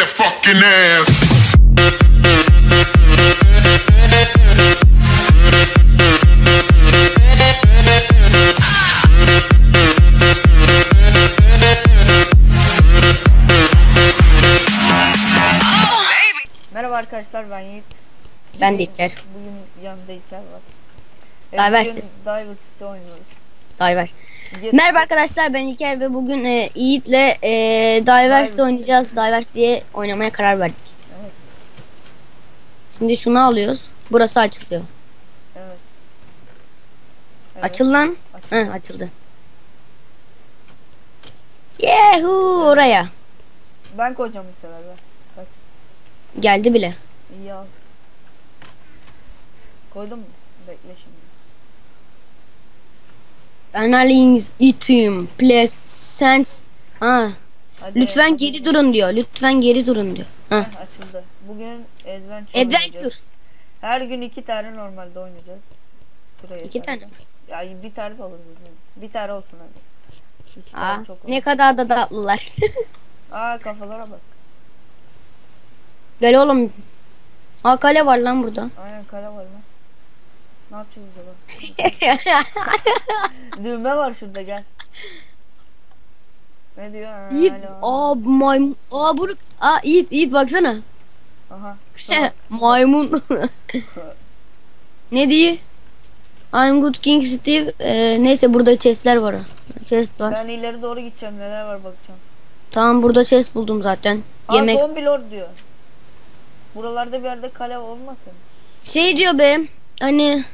that fucking ass. Merhaba arkadaşlar ben Yiğit. Ben de İlker. Bugün yanımda İlker var. Evet, Diverse. bugün Diver City oynuyoruz. Divers. Merhaba arkadaşlar ben İlker ve bugün e, Yiğit'le e, Divers Divers. oynayacağız. Divers diye oynamaya karar verdik. Evet. Şimdi şunu alıyoruz. Burası açılıyor. Evet. Evet, Açıl lan. açıldı. Hı, açıldı. Yehu oraya. Ben koyacağım bu sefer ben. Kaç. Geldi bile. İyi al. Koydun mu? Bekle şimdi. Analyze item placement. Ha, Hadi, lütfen geri durun diyor. Lütfen geri durun diyor. Ha. Açıldı. Bugün Adventure, Adventure. Her gün iki tane normalde oynayacağız. Sırayı İki tane. Ya bir tane de olur. Bir tane olsun hadi. İki Aa, çok olur. ne kadar da tatlılar. Aa kafalara bak. Gel oğlum. Aa kale var lan burada. Aynen kare var lan. Ne yapacağız acaba? Düğme var şurada gel. Ne diyor? Ha, Yiğit. alo. Aa maymun. Aa buruk. Aa Yiğit Yiğit baksana. Aha. bak. maymun. ne diyor? I'm good King Steve. Ee, neyse burada chestler var. Chest var. ben ileri doğru gideceğim. Neler var bakacağım. Tamam burada chest buldum zaten. Aa Yemek. zombi lord diyor. Buralarda bir yerde kale olmasın. Şey diyor be. Hani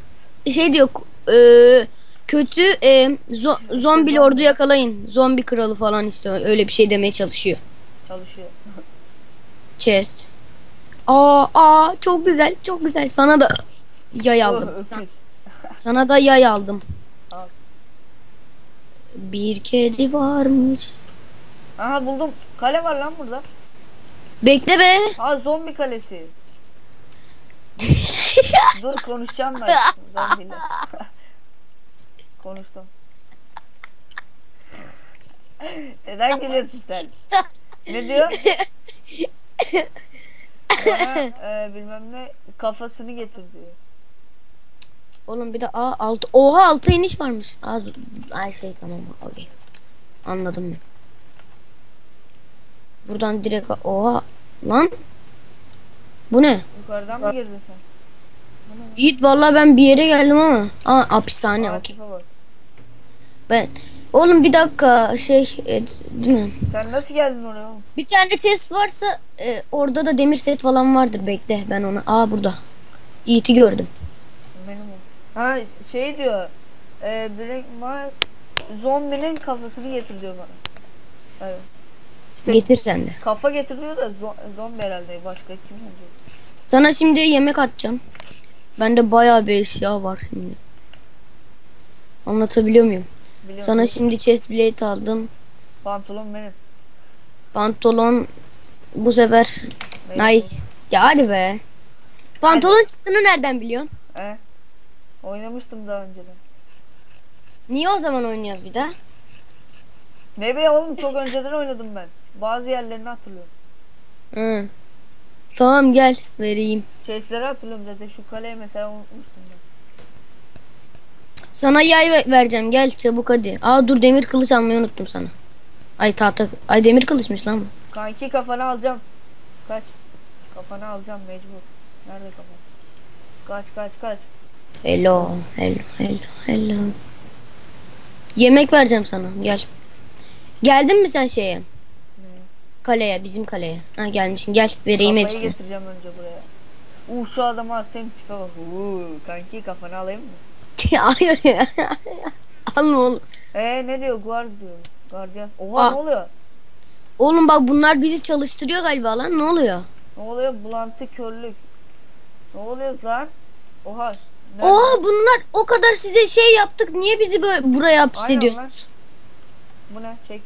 şey diyor. e, kötü e, zo- zombi lordu yakalayın. Zombi kralı falan işte öyle bir şey demeye çalışıyor. Çalışıyor. Chest. Aa aa çok güzel çok güzel. Sana da yay aldım. Oh, Sa- öküz. sana da yay aldım. Al. Bir kedi varmış. Aha buldum. Kale var lan burada. Bekle be. Ha zombi kalesi. Dur konuşacağım ben zombiyle. Konuştum. Neden gülüyorsun sen? Ne diyor? Bana e, bilmem ne kafasını getir diyor. Oğlum bir de aa altı. Oha altı iniş varmış. Dur. ay şey tamam okey. Anladım ben. Buradan direkt oha lan. Bu ne? Yukarıdan mı girdin sen? Yiğit vallahi ben bir yere geldim ama. Aa hapishane okey. Ben Oğlum bir dakika şey e, değil mi? Sen nasıl geldin oraya oğlum? Bir tane chest varsa e, orada da demir set falan vardır bekle ben onu. Aa burada. Yiğit'i gördüm. Benim o. Ha şey diyor. E, Black zombinin kafasını getir diyor bana. Evet. İşte Getir sen de. kafa getiriyor da zo- zombi herhalde başka kim olacak? Sana şimdi yemek atacağım. Bende bayağı bir eşya var şimdi. Anlatabiliyor muyum? Biliyorum. Sana şimdi chest plate aldım. Pantolon benim. Pantolon bu sefer Benim. nice. Ya hadi be. Pantolon çıktığını nereden biliyorsun? E? Oynamıştım daha önceden. Niye o zaman oynuyoruz bir daha? Ne be oğlum çok önceden oynadım ben. Bazı yerlerini hatırlıyorum. Hı. Tamam gel vereyim. Chase'leri hatırlıyorum zaten şu kaleyi mesela unutmuştum ben. Sana yay ve- vereceğim gel çabuk hadi. Aa dur demir kılıç almayı unuttum sana. Ay tahta. Ay demir kılıçmış lan bu. Kanki kafanı alacağım. Kaç. Kafanı alacağım mecbur. Nerede kafan? Kaç kaç kaç. Hello, hello, hello, hello. Yemek vereceğim sana. Gel. Geldin mi sen şeye? Kaleye, bizim kaleye. Ha gelmişim. Gel, vereyim Kafayı hepsini. getireceğim önce buraya. Uh şu adamı hastayım tipe bak. Uh, kanki kafanı alayım mı? Hayır. Alma oğlum. Ee ne diyor? Guard diyor. Gardiyan. Oha Aa. ne oluyor? Oğlum bak bunlar bizi çalıştırıyor galiba lan. Ne oluyor? Ne oluyor? Bulantı körlük. Ne oluyor lan? Oha. nerede? Oha bunlar o kadar size şey yaptık. Niye bizi böyle buraya hapsediyor? Bu ne? Çek.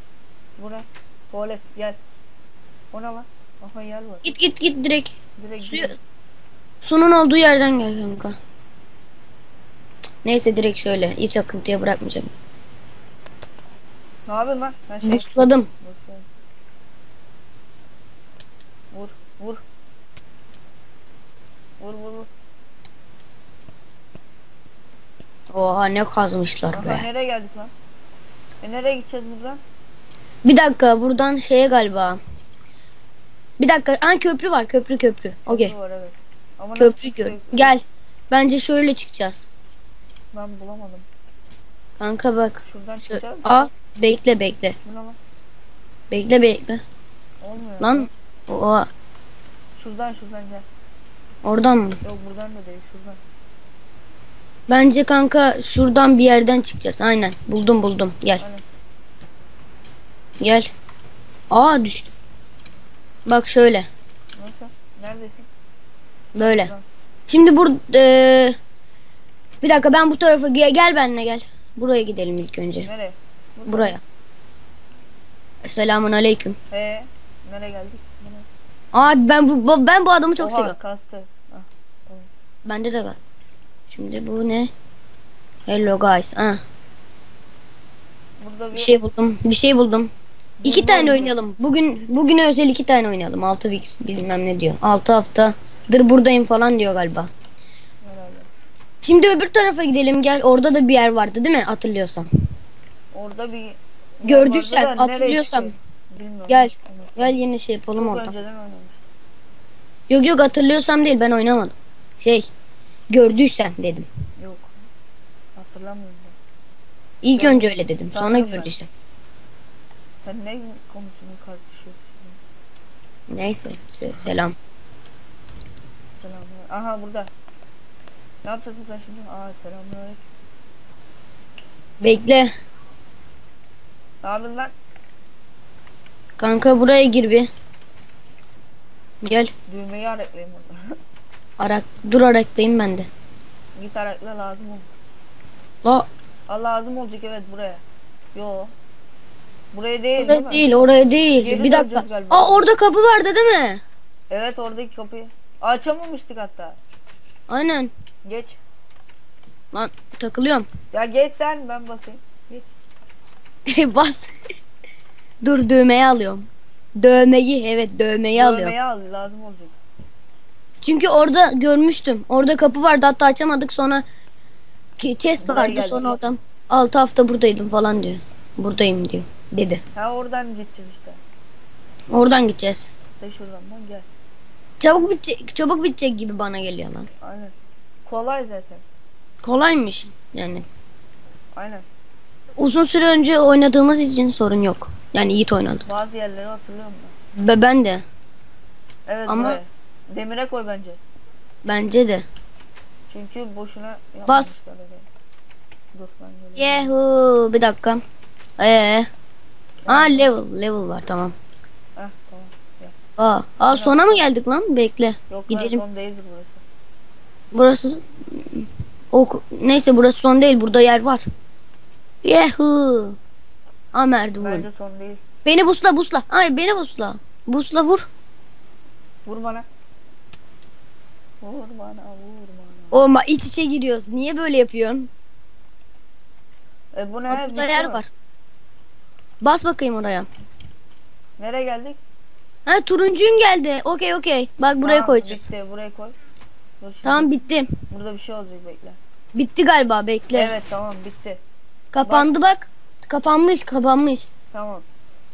Bu ne? Tuvalet gel. O ne lan? Aha yer var. Git git git direkt. Direkt Suyu, sunun olduğu yerden gel kanka. Neyse direkt şöyle. Hiç akıntıya bırakmayacağım. Ne yapıyorsun lan? Ben şey... Busladım. Vur. Vur. Vur vur vur. Oha ne kazmışlar Aha be. nereye geldik lan? E nereye gideceğiz buradan? Bir dakika buradan şeye galiba. Bir dakika. Aa köprü var köprü köprü. Okey. Var evet. Ama Köprü gör. Gel. Bence şöyle çıkacağız. Ben bulamadım. Kanka bak. Şuradan Şu- çıkacağız. Aa bekle bekle. Bekle bekle. Olmuyor. Lan oha Şuradan şuradan gel. oradan mı? Yok buradan da değil şuradan. Bence kanka şuradan bir yerden çıkacağız. Aynen. Buldum buldum. Gel. Aynen. Gel. Aa düştüm. Bak şöyle. Nasıl? Neredesin? Böyle. Buradan. Şimdi bur eee, bir dakika ben bu tarafa gel, gel benimle gel. Buraya gidelim ilk önce. Nereye? Buradan. Buraya. Selamun aleyküm. He. Nereye geldik? Nereye? Aa ben bu ben bu adamı çok Oha, seviyorum. kastı. Ah, Bende de var. Şimdi bu ne? Hello guys. Ha, Burada bir, bir şey buldum. Bir şey buldum. İki tane oynayalım. Bugün bugüne özel iki tane oynayalım. 6 weeks bilmem ne diyor. 6 haftadır buradayım falan diyor galiba. herhalde. Şimdi öbür tarafa gidelim gel. Orada da bir yer vardı değil mi? Hatırlıyorsam. Orada bir Gördüysen, hatırlıyorsam. Bilmiyorum. Gel. Unuttum. Gel yine şey yapalım Çok orada. Yok yok hatırlıyorsam değil ben oynamadım. Şey gördüysen dedim. Yok. Hatırlamıyorum ben. İlk Yok. önce öyle dedim. Sonra ben. Sen ne konusunu tartışıyorsun? Neyse se- selam. Selamlar. Aha burada. Ne yapacağız buradan şimdi? Aa selamünaleyküm. Bekle. Ne yapıyorsun lan? Kanka buraya gir bir. Gel. Düğmeyi araklayayım orada. Arak dur araktayım ben de. Git arakla lazım olur. La Aa lazım olacak evet buraya. Yo. Buraya değil değil oraya mi? değil oraya değil. Geri bir dakika. galiba. Aa orada kapı vardı değil mi? Evet oradaki kapıyı. Açamamıştık hatta. Aynen. Geç. Lan takılıyorum. Ya geç sen ben basayım. Geç. Bas. dur düğmeyi alıyorum. Dövmeyi evet dövmeyi alıyorum. Dövmeyi al lazım olacak. Çünkü orada görmüştüm. Orada kapı vardı hatta açamadık sonra ki chest Buraya vardı sonra oradan 6 hafta buradaydım falan diyor. Buradayım diyor dedi. Ha oradan gideceğiz işte. Oradan gideceğiz. De şuradan lan gel. Çabuk bitecek, çabuk bitecek gibi bana geliyor lan. Aynen. Kolay zaten. Kolaymış yani. Aynen. Uzun süre önce oynadığımız için sorun yok. Yani iyi oynadı. Bazı yerleri hatırlıyorum ben. Ve ben de. Evet Ama- buraya. Demire koy bence. Bence de. Çünkü boşuna Bas. Dur ben. Yehu bir dakika. Ee. Aa level level var tamam. Heh tamam. Gel. Aa, aa sona mı geldik lan? Bekle. Yok Gidelim. son değildir burası. Burası o neyse burası son değil. Burada yer var. Yehu. Aa merdiven. Bence son değil. Beni busla busla. Ay beni busla. Busla vur. Vur bana. Vur bana vur bana. Olma iç içe giriyoruz. Niye böyle yapıyorsun? E bu ne? Burada Bitti yer var. Bas bakayım oraya. Nereye geldik? Ha turuncuyum geldi. Okey okey. Bak buraya Tamam, koyacağız. Bitti buraya koy. Dur şimdi. Tamam bitti. Burada bir şey olacak bekle. Bitti galiba bekle. Evet tamam bitti. Kapandı bak. Kapanmış kapanmış. Tamam.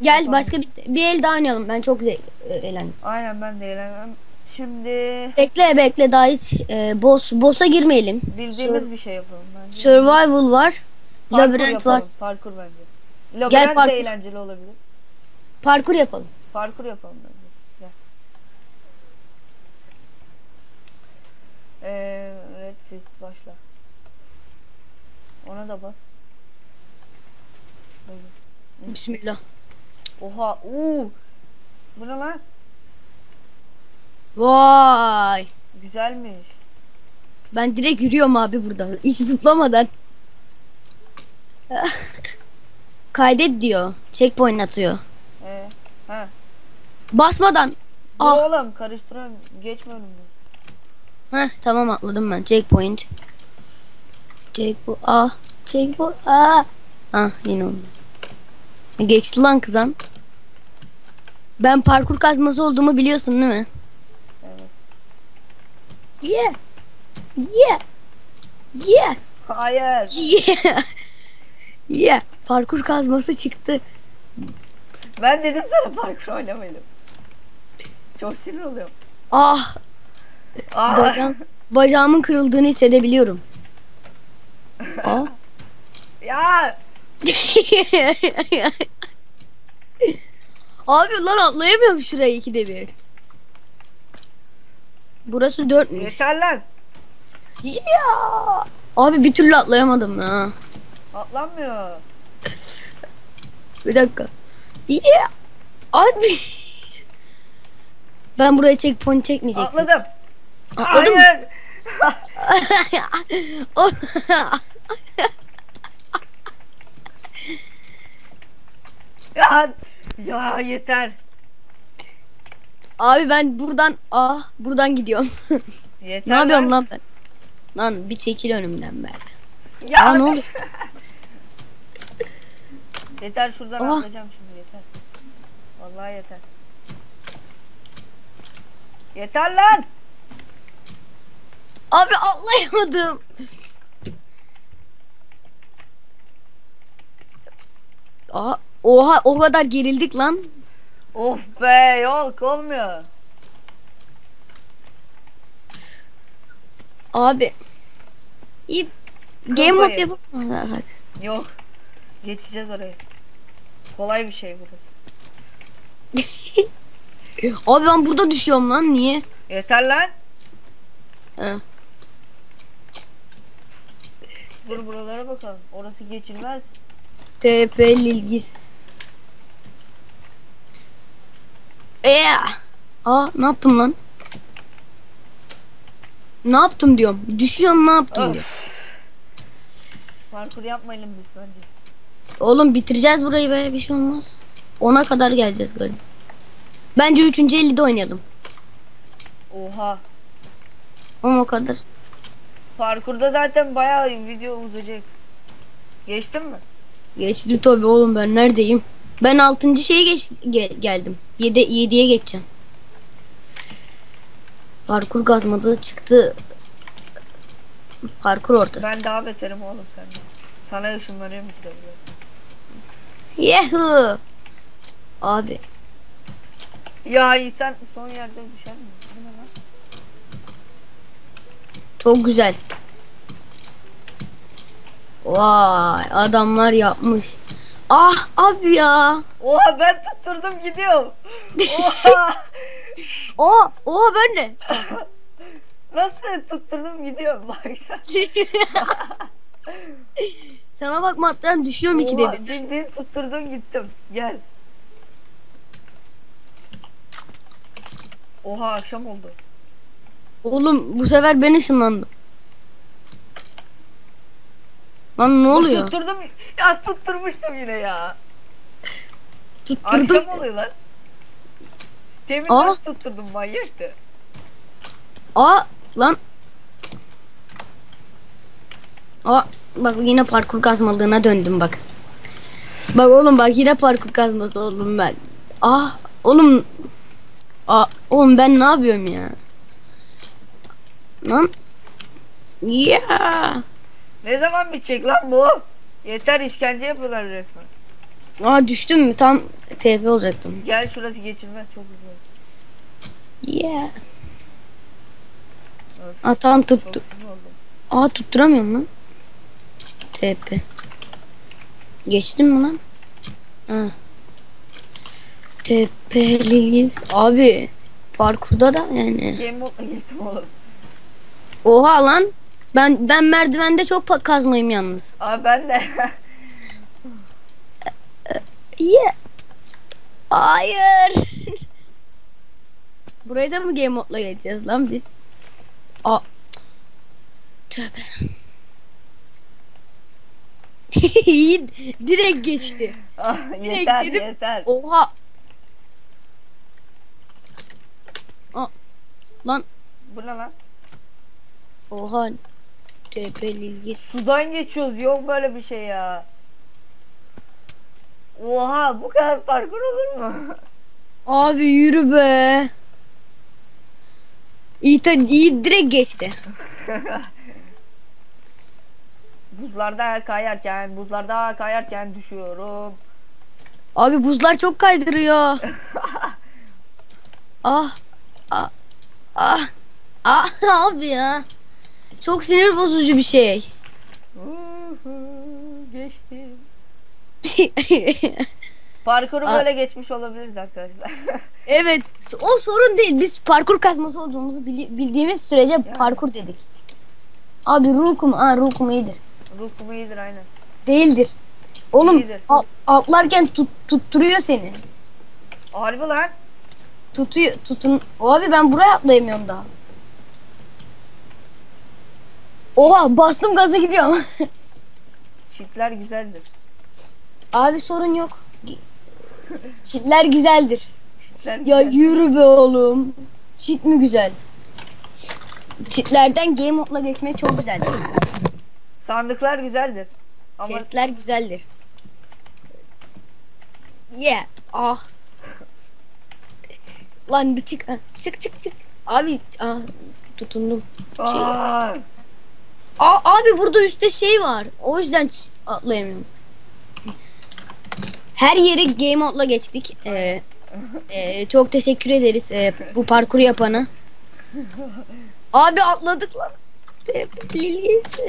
Gel Kapandı. başka bir, bir el daha oynayalım. Ben çok e, eğlendim. Aynen ben de eğlenmem. Şimdi Bekle bekle daha hiç e, boss boss'a girmeyelim. bildiğimiz Sur- bir şey yapalım bence. Survival var. Parkur labirent var. yapalım, Parkur bence. Labirent parkur. de eğlenceli olabilir. Parkur yapalım. Parkur yapalım bence. Gel. Ee, Red Fist başla. Ona da bas. Böyle. Bismillah. Oha, uuu. Bu ne lan? Vay. Güzelmiş. Ben direkt yürüyorum abi burada. Hiç zıplamadan. Kaydet diyor. Checkpoint atıyor. Ee. Basmadan. Dur Ah. oğlum karıştıran geçme önümden. Heh, tamam atladım ben. Checkpoint. Checkpoint. Ah. Checkpoint. Ah. Ah yine oldu. Geçti lan kızan. Ben parkur kazması olduğumu biliyorsun değil mi? Evet. Yeah. Yeah. Yeah. Hayır. Yeah. Yeah. Parkur kazması çıktı. Ben dedim sana parkur oynamayalım. Çok sinir oluyorum. Ah Aa, bacağım, bacağımın kırıldığını hissedebiliyorum. Ah. ya Abi lan atlayamıyorum şuraya ikide bir. Burası dörtmüş. yeter lan. Ya. Abi bir türlü atlayamadım ya. Atlanmıyor. Bir dakika. Ya. Hadi. Ben buraya checkpoint çekmeyecektim. Atladım. Atladın mı? Hayır. Ya, ya yeter. Abi ben buradan ah buradan gidiyorum. Yeter ne yapıyorum lan ben? Lan bir çekil önümden be. Ya Aa, ne oldu? yeter şuradan Aa. atlayacağım şimdi yeter. Vallahi yeter. Yeter lan. Abi atlayamadım. Aa, oha o kadar gerildik lan. Of be yok olmuyor. Abi. İyi. Game mode yapalım. Yok. Geçeceğiz oraya. Kolay bir şey burası. Abi ben burada düşüyorum lan niye? Yeter lan. He. Dur buralara bakalım. Orası geçilmez. TP Lilgiz. Eee. Aa ne yaptım lan? Ne yaptım diyorum. Düşüyorum ne yaptım Öf. diyor. Parkur yapmayalım biz bence. Oğlum bitireceğiz burayı be bir şey olmaz. Ona kadar geleceğiz galiba. Bence 3. 50'de oynayalım. Oha. Ama o kadar. Parkurda zaten bayağı video uzayacak. Geçtin mi? Geçti tabii oğlum ben neredeyim? Ben 6. şeye geç, ge- geldim. 7 7'ye geçeceğim. Parkur gazmadı çıktı. Parkur ortası. Ben daha beterim oğlum senden. Sana ışınlanıyorum ki de biliyorum. Yahoo! Abi Ya insan son yerde düşer mi? Çok güzel. Vay adamlar yapmış. Ah abi ya. Oha ben tutturdum gidiyorum. Oha. Oha, oha ben de. Nasıl tutturdum gidiyorum bak. Sana bakma atlayan düşüyorum ikide Oha, bir. bildiğin tutturdum gittim. Gel. Oha akşam oldu. Oğlum bu sefer ben ışınlandım. Lan ne oluyor? Tutturdum. Ya tutturmuştum yine ya. Tutturdum. Akşam oluyor lan. Demin Aa. nasıl tutturdum manyaktı. Aa lan. Aa bak yine parkur kazmalığına döndüm bak. Bak oğlum bak yine parkur kazması oldum ben. Ah oğlum. Aa oğlum ben ne yapıyorum ya? Lan. Ya. Ne zaman bitecek lan bu? Yeter işkence yapıyorlar resmen. Aa düştüm mü? Tam TP olacaktım. Gel şurası geçilmez çok güzel. Yeah. Aa tam çok tuttu. Aa tutturamıyorum lan. TP. Geçtim mi lan? Ha. TP Liliz. Abi parkurda da yani. Game mode'la geçtim oğlum. Oha lan. Ben ben merdivende çok kazmayım yalnız. Abi ben de. Yeah. Hayır. Burayı da mı game modla geçeceğiz lan biz? Aa. Tövbe. Direkt geçti. Ah, Direkt yeter dedim. yeter. Oha. Aa. Lan Bu ne lan? oha. TP Lilgi. Sudan geçiyoruz yok böyle bir şey ya. Oha bu kadar parkur olur mu? Abi yürü be. İyi, iyi direkt geçti. Buzlarda kayarken, buzlarda kayarken düşüyorum. Abi buzlar çok kaydırıyor. ah. Ah. Ah. Ah abi ya. Çok sinir bozucu bir şey. Uhu, Geçtim. Parkuru böyle geçmiş olabiliriz arkadaşlar. evet. O sorun değil. Biz parkur kazması olduğumuzu bildiğimiz sürece parkur dedik. Abi rukum. Aa rukum iyidir. Ruhumu iyidir aynen. Değildir. Oğlum İyidir. al- atlarken tut, tutturuyor seni. Harbi lan. Tutuyor. Tutun. Abi ben buraya atlayamıyorum daha. Oha bastım gaza gidiyorum. Çitler güzeldir. Abi sorun yok. Çitler güzeldir. Çitler Ya güzel. yürü be oğlum. Çit mi güzel? Çitlerden game mode'la geçmek çok güzel değil mi? Sandıklar güzeldir. Ama Chestler güzeldir. Yeah. Ah. Lan bir çık. ha, Çık çık çık. Abi ah, tutundum. Aa, Aa, abi burada üstte şey var. O yüzden atlayamıyorum. Her yeri game mode'la geçtik. Ee, e, çok teşekkür ederiz e, bu parkuru yapana. Abi atladık lan. Lilies.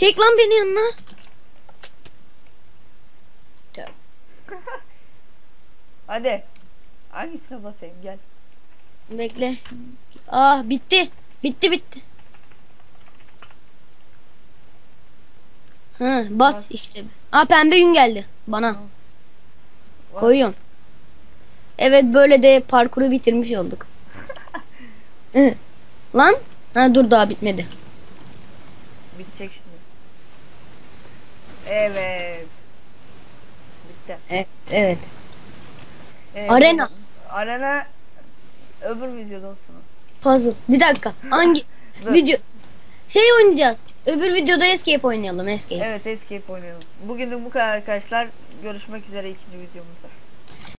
Çek lan beni yanına. Hadi. Hangisine basayım gel. Bekle. Ah bitti. Bitti bitti. Ha bas işte. Aa pembe gün geldi bana. Bas. Koyuyorum. Evet böyle de parkuru bitirmiş olduk. Hı. Lan? Ha dur daha bitmedi. Bitecek şimdi. Evet. Bitti. Evet, evet. Ee, Arena. Arena öbür videoda olsun. Puzzle. Bir dakika. Hangi video? Şey oynayacağız. Öbür videoda escape oynayalım escape. Evet Escape oynayalım. Bugün de bu kadar arkadaşlar. Görüşmek üzere ikinci videomuzda.